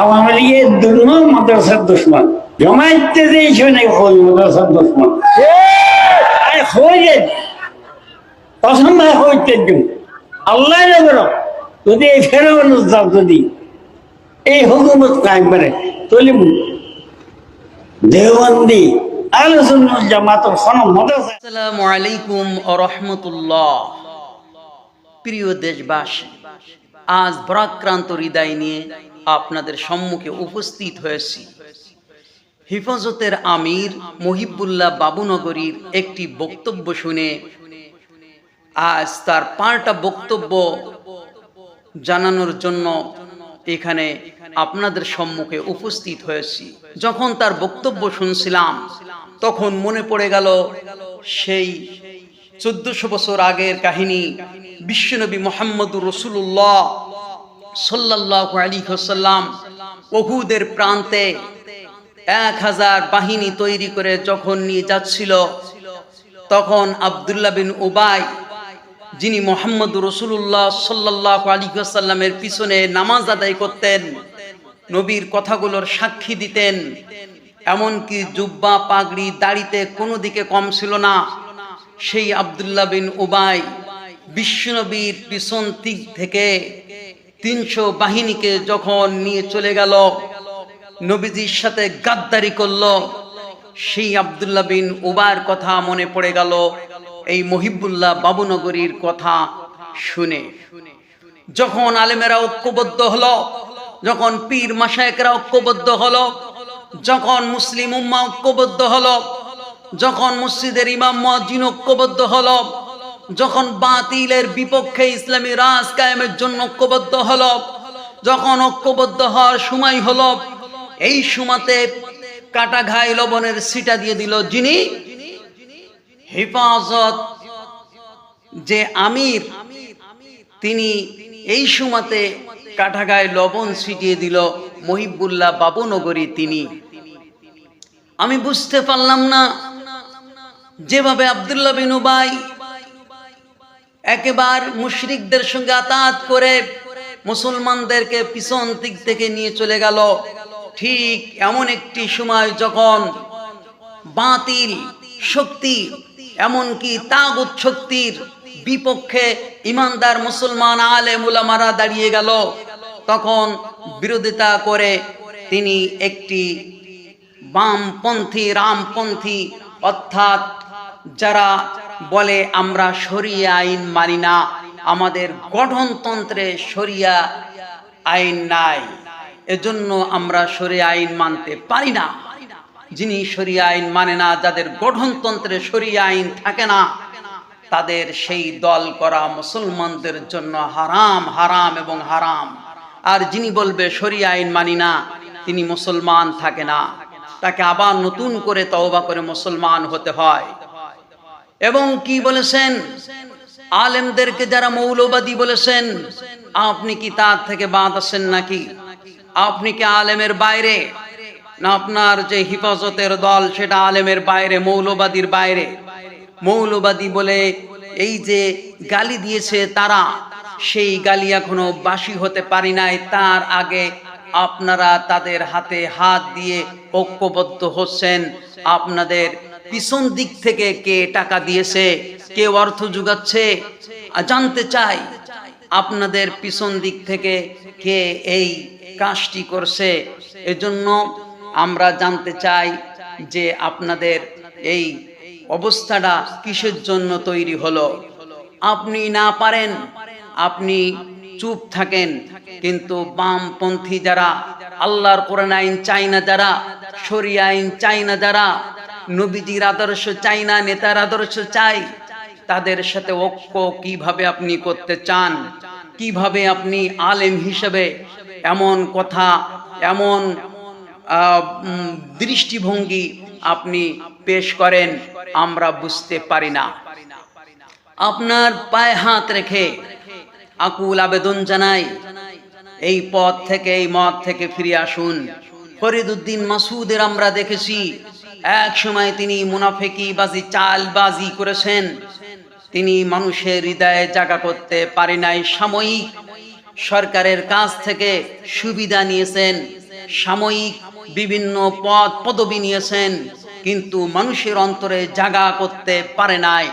আওয়ামী লীগের দুর্মন মাদ্রাসার দুশ্মন। জমাইতে দিয়েছে নাকি হল মাদ্রাসার দুশ্মন। আরে হয়ে কসম ভাই হইতে দিন আল্লাহ নেবেন যদি এই ফেরোন দাও যদি এই হুকুমত কায়েম করে তলিম দেওবন্দি আলোচনা জামাত কোনো মাদ্রাসা আসসালামু আলাইকুম রহমতুল্লাহ। প্রিয় দেশবাসী আজ পরাক্রান্ত হৃদয় নিয়ে আপনাদের সম্মুখে উপস্থিত হয়েছি। হিফাজতের আমির মহিবুল্লাহ বাবুনগরীর একটি বক্তব্য শুনে আজ তার পাঁচটা বক্তব্য জানানোর জন্য এখানে আপনাদের সম্মুখে উপস্থিত হয়েছি। যখন তার বক্তব্য শুনছিলাম, তখন মনে পড়ে গেল সেই চোদ্দশো বছর আগের কাহিনী, বিশ্বনবী মোহাম্মদুর রসুল্লাহ সাল্লাহ আলী সাল্লাম অহুদের প্রান্তে এক হাজার বাহিনী তৈরি করে যখন নিয়ে যাচ্ছিল, তখন আবদুল্লাহ বিন উবাই, যিনি মোহাম্মদ রসুল্লাহ সাল্লাহ আলী সাল্লামের পিছনে নামাজ আদায় করতেন, নবীর কথাগুলোর সাক্ষী দিতেন, এমনকি জুব্বা, পাগড়ি, দাড়িতে কোনো দিকে কম ছিল না। সেই আবদুল্লাহ বিন উবাই বিশ্বনবীর পিছন দিক থেকে তিনশো বাহিনীকে যখন নিয়ে চলে গেল, নবীজির সাথে গাদ্দারি করল, সেই আবদুল্লাহ বিন উবার কথা মনে পড়ে গেল, এই মহিবুল্লাহ বাবুনগরীর কথা শুনে। যখন আলেমেরা ঐক্যবদ্ধ হলো, যখন পীর মাসায়করা ঐক্যবদ্ধ হলো, যখন মুসলিম উম্মা ঐক্যবদ্ধ হলো, যখন মসজিদের ইমাম মহাজিন ঐক্যবদ্ধ হলো যখন বাতিলের বিপক্ষে ইসলামী রাজ কায়েমের জন্য ঐক্যবদ্ধ হলো, যখন ঐক্যবদ্ধ হওয়ার সময় হল, এই সময়তে কাটা ঘাই লবণের সিটা দিয়ে দিল যিনি হেফাজত, যে আমির, তিনি এই সময়তে কাঠাগায় লবণ ছিটিয়ে দিল মহিবুল্লাহ বাবুনগরী তিনি। আমি বুঝতে পারলাম না, যেভাবে আবদুল্লাহ বিন উবাই একেবার মুশরিকদের সঙ্গে আতাত করে মুসলমানদেরকে পিছন দিক থেকে নিয়ে চলে গেল। ঠিক এমন একটি সময় যখন বাতিল শক্তি, এমনকি তাগুত শক্তির বিপক্ষে ইমানদার মুসলমান আলে মুলামারা দাঁড়িয়ে গেল। তখন বিরোধিতা করে তিনি একটি বামপন্থী, রামপন্থী, অর্থাৎ যারা বলে, আমরা সরিয়া আইন মানি না। আমাদের গঠনতন্ত্রে সরিয়া আইন নাই। এজন্য আমরা সরিয়া আইন মানতে পারি না। যিনি সরিয়া আইন মানে না, যাদের গঠনতন্ত্রে সরিয়া আইন থাকে না, তাদের সেই দল করা মুসলমানদের জন্য হারাম হারাম এবং হারাম। আর যিনি বলবে সরিয়া আইন মানি না, তিনি মুসলমান থাকে না। তাকে আবার নতুন করে তওবা করে মুসলমান হতে হয়। এবং কি বলেছেন? আলেমদেরকে যারা মৌলবাদী বলেছেন, আপনি কি তার থেকে বাদ আছেন নাকি? আপনি কি আলেমের বাইরে? না, আপনার যে হিফাজতের দল, সেটা আলেমের বাইরে, মৌলবাদীর বাইরে। মৌলবাদী বলে এই যে গালি দিয়েছে তারা, সেই গালি এখনও বাসি হতে পারি নাই। তার আগে আপনারা তাদের হাতে হাত দিয়ে ঐক্যবদ্ধ হচ্ছেন। আপনাদের পিছন দিক থেকে কে টাকা দিয়েছে, কে অর্থ যোগাচ্ছে জানতে চাই আপনাদের পিছন দিক থেকে কে এই কাজটি করছে। এজন্য আমরা জানতে চাই যে আপনাদের এই অবস্থাটা কিসের জন্য তৈরি হলো। আপনি না পারেন, আপনি চুপ থাকেন, কিন্তু বামপন্থী যারা, আল্লাহর কোরআন আইন চাই না যারা, শরিয়া আইন চাই না যারা নবীজির আদর্শ চাই না, নেতার আদর্শ চাই। তাদের সাথে ঐক্য কীভাবে আপনি করতে চান? কীভাবে আপনি আলেম হিসেবে এমন কথা, এমন দৃষ্টিভঙ্গি আপনি পেশ করেন, আমরা বুঝতে পারি না। আপনার পায়ে হাত রেখে আকুল আবেদন জানাই। এই পথ থেকে, এই মত থেকে ফিরে আসুন। ফরিদ উদ্দিন মাসুদের আমরা দেখেছি এক সময় তিনি মুনাফেকি বাজি চাল বাজি করেছেন। তিনি মানুষের হৃদয়ে জাগা করতে পারে নাই। সাময়িক সরকারের কাছ থেকে সুবিধা নিয়েছেন। সাময়িক বিভিন্ন পদ, পদবি নিয়েছেন। কিন্তু মানুষের অন্তরে জাগা করতে পারে নাই।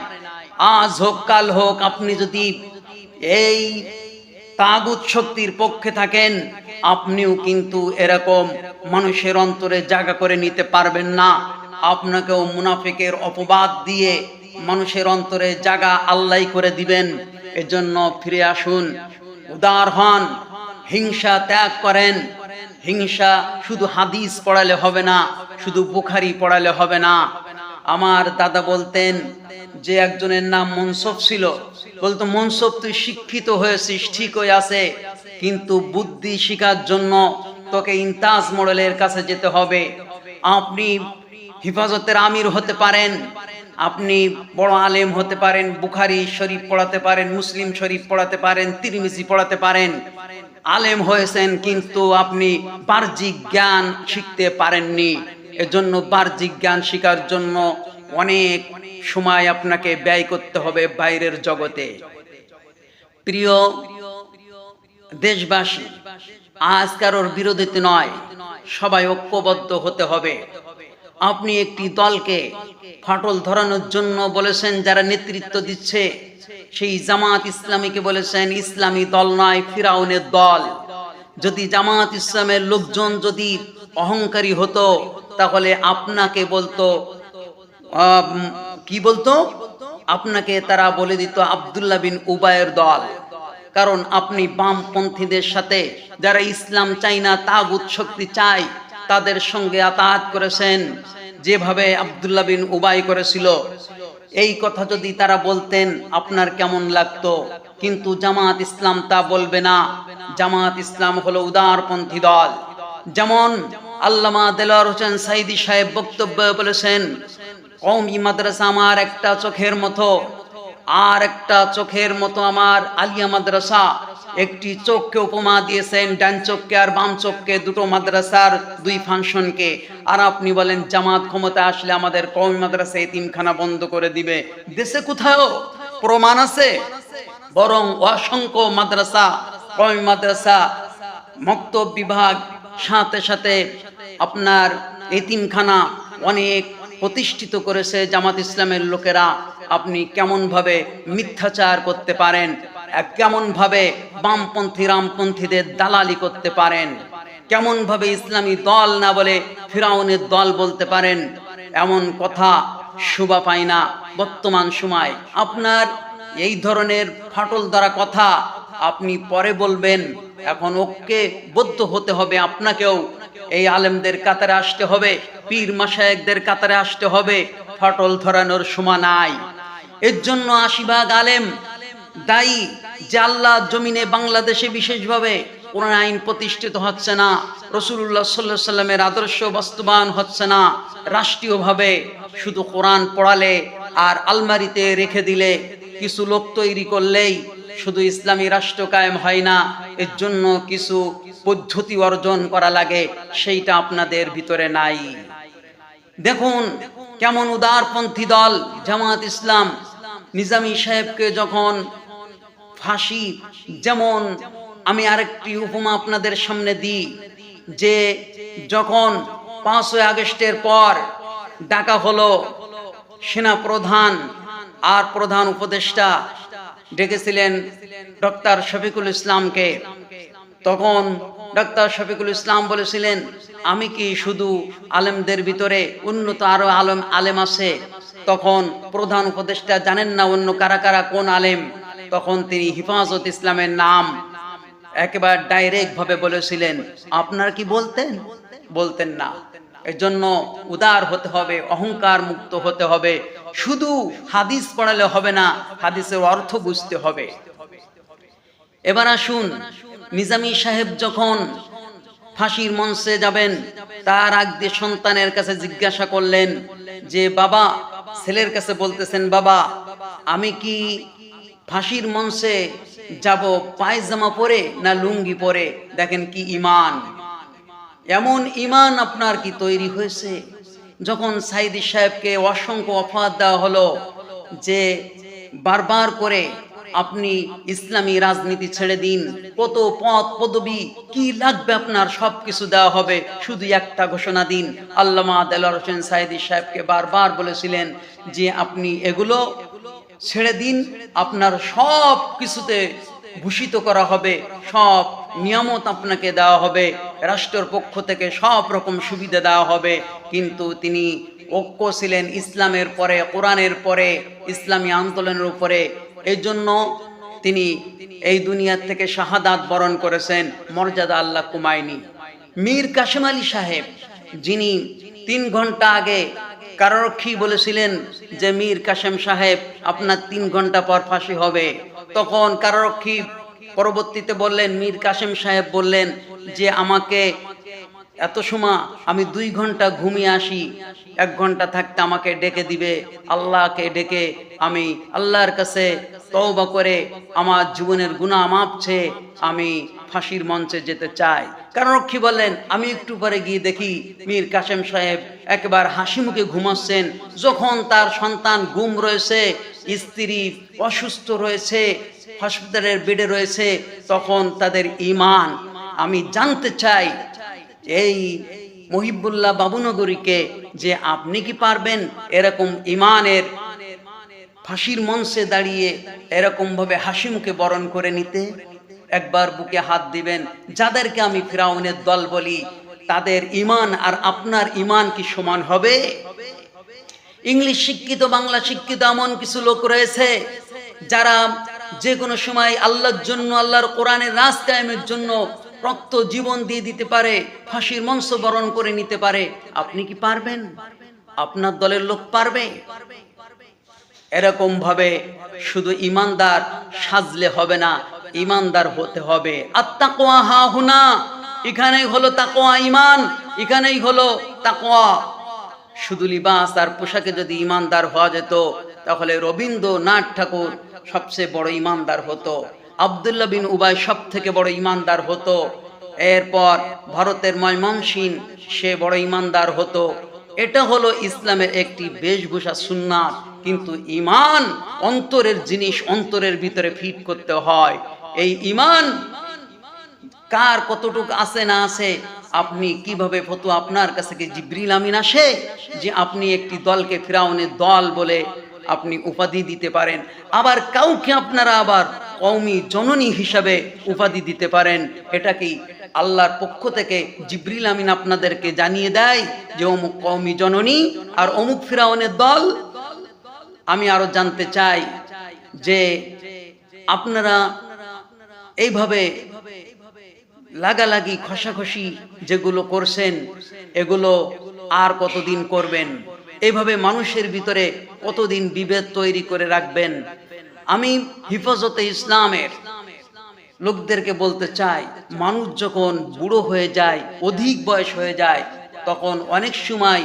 আজ হোক, কাল হোক, আপনি যদি এই তাগুত শক্তির পক্ষে থাকেন, আপনিও কিন্তু এরকম মানুষের অন্তরে জায়গা করে নিতে পারবেন না। আপনাকেও মুনাফিকের অপবাদ দিয়ে মানুষের অন্তরে জায়গা আল্লাহ করে দিবেন। এজন্য ফিরে আসুন, উদার হন, হিংসা ত্যাগ করেন। হিংসা শুধু হাদিস পড়ালে হবে না, শুধু বুখারি পড়ালে হবে না। আমার দাদা বলতেন, যে একজনের নাম মনসব ছিল বলতো মনসব তুই শিক্ষিত হয়েছিস, ঠিকই আছে, কিন্তু বুদ্ধি শিখার জন্য তোকে ইন্তাজ মডেলের কাছে যেতে হবে। আপনি হিফাজতের আমির হতে পারেন, আপনি বড় আলেম হতে পারেন, বুখারি শরীফ পড়াতে পারেন, মুসলিম শরীফ পড়াতে পারেন, তিরমিজি পড়াতে পারেন। আলেম হয়েছেন, কিন্তু আপনি বাহ্যিক জ্ঞান শিখতে পারেননি। এজন্য বাহ্যিক জ্ঞান শেখার জন্য অনেক সময় আপনাকে ব্যয় করতে হবে বাইরের জগতে। প্রিয় দেশবাসী, আজ কারোর বিরোধিতা নয়, সবাই ঐক্যবদ্ধ হতে হবে। আপনি একটি দলকে ফাটল ধরানোর জন্য বলেছেন, যারা নেতৃত্ব দিচ্ছে, সেই জামাত ইসলামীকে বলেছেন, ইসলামী দল নয়, ফিরাউনের দল। যদি জামাত ইসলামের লোকজন যদি অহংকারী হতো, তাহলে আপনাকে বলতো কি বলতো? আপনাকে তারা বলে দিত আব্দুল্লাহ বিন উবায়ের দল। কারণ আপনি বামপন্থীদের সাথে যারা ইসলাম চাই না, তাগুত শক্তি চায়, তাদের সঙ্গে আতাহাত করেছেন। যেভাবে আব্দুল্লাহ বিন উবাই করেছিল। এই কথা যদি তারা বলতেন, আপনার কেমন লাগতো? কিন্তু জামাত ইসলাম তা বলবে না। জামাত ইসলাম হলো উদারপন্থী দল। যেমন আল্লামা দেলোয়ার হোসেন সাইদি সাহেব বক্তব্য বলেছেন কৌমি মাদ্রাসা আমার একটা চোখের মতো, আর একটা চোখের মতো আমার আলিয়া মাদ্রাসা। একটি চোখকে উপমা দিয়েছেন, ডান চোখকে আর বাম চোখকে, দুটো মাদ্রাসার দুই ফাংশনকে। আর আপনি বলেন, জামাত ক্ষমতা আসলে আমাদের কৌমি মাদ্রাসা এতিমখানা বন্ধ করে দিবে। দেশে কোথাও প্রমাণ আছে? বরং অসংখ্য মাদ্রাসা কৌমি মাদ্রাসা, মক্তব বিভাগ, সাথে সাথে আপনার এতিমখানা অনেক প্রতিষ্ঠিত করেছে জামাত ইসলামের লোকেরা। আপনি কেমন ভাবে মিথ্যাচার করতে পারেন? এক কেমন ভাবে বামপন্থী, রামপন্থীদের দালালি করতে পারেন? কেমন ভাবে ইসলামী দল না বলে ফিরাউনের দল বলতে পারেন? এমন কথা শোভা পায় না বর্তমান সময়। আপনার এই ধরনের ফাটল দ্বারা কথা আপনি পরে বলবেন, এখন ওকে বদ্ধ হতে হবে আপনাকেও। এই আলেমদের কাতারে আসতে হবে, পীর মাসায়েকদের কাতারে আসতে হবে, ফাটল ধরানোর সময় নাই। এর জন্য আশিভাগ আলেম, দায়ী যে আল্লাহ জমিনে বাংলাদেশে বিশেষভাবে কোরআন আইন প্রতিষ্ঠিত হচ্ছে না রসুল্লাহ সাল্লাহ সাল্লামের আদর্শ বাস্তবায়ন হচ্ছে না, রাষ্ট্রীয়ভাবে শুধু কোরআন পড়ালে আর আলমারিতে রেখে দিলে কিছু লোক তৈরি করলেই শুধু ইসলামী রাষ্ট্র কায়েম হয় না, এর জন্য কিছু পদ্ধতি অর্জন করা লাগে, সেইটা আপনাদের ভিতরে নাই। দেখুন কেমন উদারপন্থী দল জামাত ইসলাম, নিজামী সাহেবকে যখন ফাঁসি, যেমন আমি আরেকটি উপমা আপনাদের সামনে দিই, যে যখন পাঁচই আগস্টের পর ডাকা হলো সেনা প্রধান আর প্রধান উপদেষ্টা ডেকেছিলেন ডক্টর শফিকুল ইসলামকে। তখন ডক্টর শফিকুল ইসলাম বলেছিলেন, আমি কি শুধু আলেমদের ভিতরে উন্নত আরও আলেম আলেম আছে? তখন প্রধান উপদেষ্টা, জানেন না অন্য কারা কারা কোন আলেম? তখন তিনি হিফাজত ইসলামের নাম একেবারে ডাইরেক্ট ভাবে বলেছিলেন। আপনার কি বলতেন? বলতেন না। এর জন্য উদার হতে হবে, অহংকার মুক্ত হতে হবে। শুধু হাদিস পড়ালে হবে না, হাদিসের অর্থ বুঝতে হবে। এবার আসুন, নিজামী সাহেব যখন ফাঁসির মঞ্চে যাবেন, তার আগ দিয়ে সন্তানের কাছে জিজ্ঞাসা করলেন যে, বাবা, ছেলের কাছে বলতেছেন, বাবা, আমি কি ফাঁসির মঞ্চে যাব পায়জামা পরে না লুঙ্গি পরে? দেখেন কি ইমান। এমন ইমান আপনার কি তৈরি হয়েছে? যখন সাইদি সাহেবকে অসংখ্য অফাত দেওয়া হলো যে বারবার করে আপনি ইসলামী রাজনীতি ছেড়ে দিন, কত পদ পদবি, কি লাগবে আপনার? সব কিছু দেওয়া হবে। শুধু একটা ঘোষণা দিন। আল্লামা দেলার হোসেন সাইদি সাহেবকে বারবার বলেছিলেন যে আপনি এগুলো ছেড়ে দিন। আপনার সব কিছুতে ভূষিত করা হবে, সব নিয়ামত আপনাকে দেওয়া হবে, রাষ্ট্রের পক্ষ থেকে সব রকম সুবিধা দেওয়া হবে। কিন্তু তিনি ঐক্য ছিলেন ইসলামের পরে, কোরআনের পরে, ইসলামী আন্দোলনের উপরে। এই জন্য তিনি এই দুনিয়ার থেকে শাহাদাত বরণ করেছেন, মর্যাদা আল্লাহ কুমায়নি। মীর কাশেম আলী সাহেব, যিনি তিন ঘণ্টা আগে কারারক্ষী বলেছিলেন যে, মীর কাশেম সাহেব, আপনার তিন ঘণ্টা পর ফাঁসি হবে? তখন কারারক্ষী পরবর্তীতে বললেন, মীর কাশেম সাহেব বললেন যে, আমাকে এত সময় আমি দুই ঘণ্টা ঘুমিয়ে আসি, এক ঘণ্টা থাকতে আমাকে ডেকে দিবে, আল্লাহকে ডেকে আমি আল্লাহর কাছে তওবা করে আমার জীবনের গুণা মাপছে, আমি ফাঁসির মঞ্চে যেতে চাই। কারণরক্ষী বললেন, আমি একটু পরে গিয়ে দেখি মীর কাশেম সাহেব একবার হাসি মুখে ঘুমাচ্ছেন। যখন তার সন্তান গুম রয়েছে, স্ত্রী অসুস্থ রয়েছে হসপিটালের বেডে রয়েছে, তখন তাদের ইমান আমি জানতে চাই, এই মহিবুল্লাহ বাবুনগরীকে যে আপনি কি পারবেন এরকম ইমানের ফাঁসির মঞ্চে দাঁড়িয়ে এরকম ভাবে হাসি মুখে বরণ করে নিতে? একবার বুকে হাত দিবেন, যাদেরকে আমি ফিরাউনের দল বলি, তাদের ইমান আর আপনার ইমান কি সমান হবে? ইংলিশ শিক্ষিত, বাংলা শিক্ষিত এমন কিছু লোক রয়েছে যারা যে কোনো সময় আল্লাহর জন্য, আল্লাহর কোরআনের রাজ কায়েমের জন্য রক্ত জীবন দিয়ে দিতে পারে, ফাঁসির মঞ্চ বরণ করে নিতে পারে। আপনি কি পারবেন? আপনার দলের লোক পারবে? এরকম ভাবে শুধু ইমানদার সাজলে হবে না ইমানদার হতে হবে। আত্মাকোয়া হা হুনা, এখানেই হলো তাকোয়া ইমান এখানেই হলো তাকোয়া। শুধু লিবাস আর পোশাকে যদি ইমানদার হওয়া যেত, তাহলে রবীন্দ্রনাথ ঠাকুর সবচেয়ে বড় ইমানদার হতো। আবদুল্লাহ বিন উবাই সব থেকে বড় ইমানদার হতো। এরপর ভারতের ময়মনসিং সে বড় ইমানদার হতো। এটা হলো ইসলামের একটি বেশভূষা সুন্নাত। কিন্তু ইমান অন্তরের জিনিস অন্তরের ভিতরে ফিট করতে হয়। এই ইমান, কার কতটুকু আছে না আছে, আপনি কীভাবে ফতো আপনার কাছে কি জিব্রিল আমিন আসে? যে আপনি একটি দলকে ফিরাউনের দল বলে আপনি উপাধি দিতে পারেন। আবার কাউকে আপনারা আবার কৌমি জননী হিসাবে উপাধি দিতে পারেন। এটা কি আল্লাহর পক্ষ থেকে জিব্রিল আমিন আপনাদেরকে জানিয়ে দেয় যে অমুক কৌমি জননী আর অমুক ফিরাউনের দল? আমি আরও জানতে চাই যে আপনারা এইভাবে লাগালাগি, খসাখসি যেগুলো করছেন, এগুলো আর কতদিন করবেন? এইভাবে মানুষের ভিতরে কতদিন বিভেদ তৈরি করে রাখবেন? আমি হিফাজতে ইসলামের লোকদেরকে বলতে চাই, মানুষ যখন বুড়ো হয়ে যায়, অধিক বয়স হয়ে যায়, তখন অনেক সময়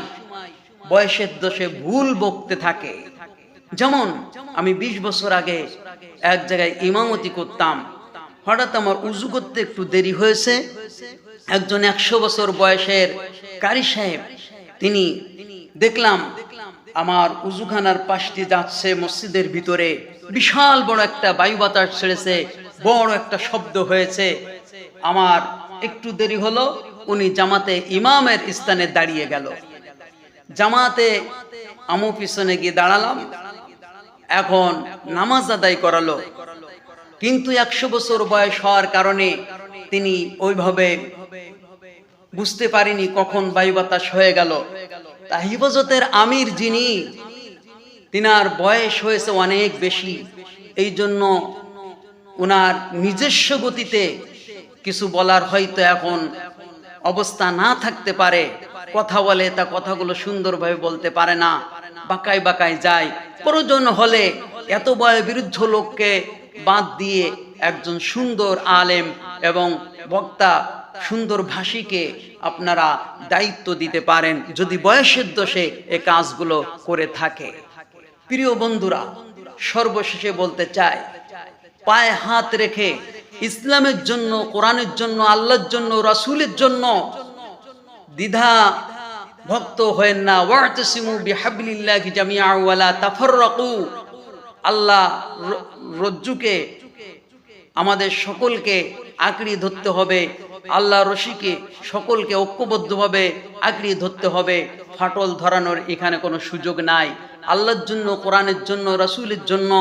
বয়সের দোষে ভুল বকতে থাকে। যেমন, আমি ২০ বছর আগে এক জায়গায় ইমামতি করতাম। হঠাৎ আমার উজু করতে একটু দেরি হয়েছে। একজন একশো বছর বয়সের কারি সাহেব, তিনি দেখলাম আমার উজুখানার পাশটি যাচ্ছে মসজিদের ভিতরে। বিশাল বড় একটা বায়ু বাতাস ছেড়েছে, বড় একটা শব্দ হয়েছে। আমার একটু দেরি হলো, উনি জামাতে ইমামের স্থানে দাঁড়িয়ে গেল। জামাতে আমু পিছনে গিয়ে দাঁড়ালাম। এখন নামাজ আদায় করালো। কিন্তু একশো বছর বয়স হওয়ার কারণে তিনি ওইভাবে বুঝতে পারিনি কখন বায়ু বাতাস হয়ে গেল। তা হিফাজতের আমির যিনি, তিনার বয়স হয়েছে অনেক বেশি। এই জন্য ওনার নিজস্ব গতিতে কিছু বলার হয়তো এখন অবস্থা না থাকতে পারে। কথা বলে তা কথাগুলো সুন্দরভাবে বলতে পারে না। বাঁকায় বাঁকায় যায়। প্রয়োজন হলে এত বয় বিরুদ্ধ লোককে বাদ দিয়ে একজন সুন্দর আলেম এবং বক্তা, সুন্দর ভাষীকে আপনারা দায়িত্ব দিতে পারেন যদি বয়সের দোষে এ কাজগুলো করে থাকে। প্রিয় বন্ধুরা, সর্বশেষে বলতে চাই, পায়ে হাত রেখে ইসলামের জন্য, কোরআনের জন্য, আল্লাহর জন্য, রাসূলের জন্য দ্বিধা ভক্ত হয়েন না। ওয়াতাসিমু বিহাবলিল্লাহি জামিআ ওয়ালা তাফাররাকু। আল্লাহ রজ্জুকে, আমাদের সকলকে আঁকড়ি ধরতে হবে। আল্লাহ রশিকে সকলকে ঐক্যবদ্ধভাবে আঁকড়ি ধরতে হবে। ফাটল ধরানোর এখানে কোনো সুযোগ নাই। আল্লাহর জন্য, কোরআনের জন্য, রসুলের জন্য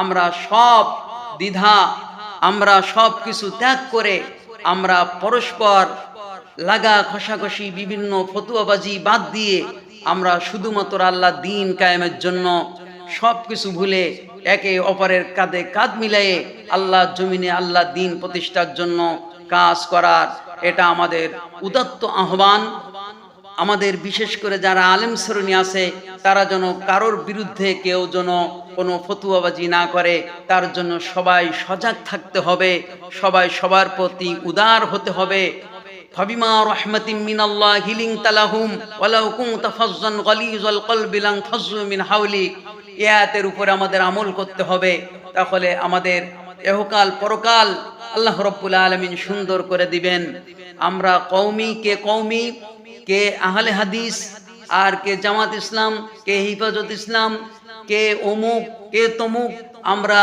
আমরা সব দ্বিধা, আমরা সব কিছু ত্যাগ করে আমরা পরস্পর লাগা খসাখসি, বিভিন্ন ফতুয়াবাজি বাদ দিয়ে আমরা শুধুমাত্র আল্লাহ দিন কায়েমের জন্য সব কিছু ভুলে একে অপরের কাঁধে কাঁধ মিলিয়ে আল্লাহ জমিনে আল্লাহ দিন প্রতিষ্ঠার জন্য কাজ করার এটা আমাদের উদাত্ত আহ্বান। আমাদের বিশেষ করে যারা আলেম শ্রেণি আছে, তারা যেন কারোর বিরুদ্ধে কেউ যেন কোনো ফতুয়াবাজি না করে, তার জন্য সবাই সজাগ থাকতে হবে, সবাই সবার প্রতি উদার হতে হবে। ফাজ্জু মিন হাওলিক। এই আয়াতের উপরে আমাদের আমল করতে হবে, তাহলে আমাদের এহকাল পরকাল আল্লাহ রব্বুল আলামিন সুন্দর করে দিবেন। আমরা কওমি কে কওমি, কে আহলে হাদিস, আর কে জামাত ইসলাম, কে হিফাজত ইসলাম, কে অমুক, কে তমুক, আমরা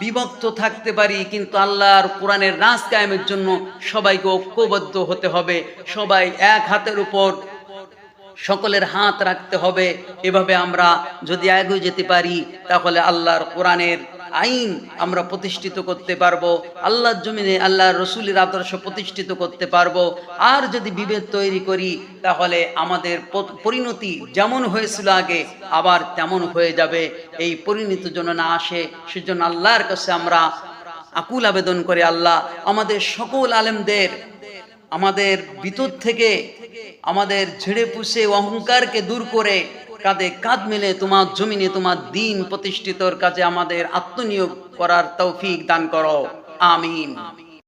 বিভক্ত থাকতে পারি, কিন্তু আল্লাহর কোরআনের রাজ কায়েমের জন্য সবাইকে ঐক্যবদ্ধ হতে হবে। সবাই এক হাতের উপর সকলের হাত রাখতে হবে। এভাবে আমরা যদি এগিয়ে যেতে পারি, তাহলে আল্লাহর কোরআনের আইন আমরা প্রতিষ্ঠিত করতে পারব। আল্লাহর জমিনে আল্লাহর রসুলের আদর্শ প্রতিষ্ঠিত করতে পারব। আর যদি বিভেদ তৈরি করি, তাহলে আমাদের পরিণতি যেমন হয়েছিল আগে, আবার তেমন হয়ে যাবে। এই পরিণতি যেন না আসে, সেজন্য আল্লাহর কাছে আমরা আকুল আবেদন করে, আল্লাহ, আমাদের সকল আলেমদের আমাদের ভিতর থেকে আমাদের ঝেড়ে পুষে অহংকারকে দূর করে কাঁধে কাঁধ মিলে তোমার জমিনে তোমার দিন প্রতিষ্ঠিতর কাজে আমাদের আত্মনিয়োগ করার তৌফিক দান করো। আমিন।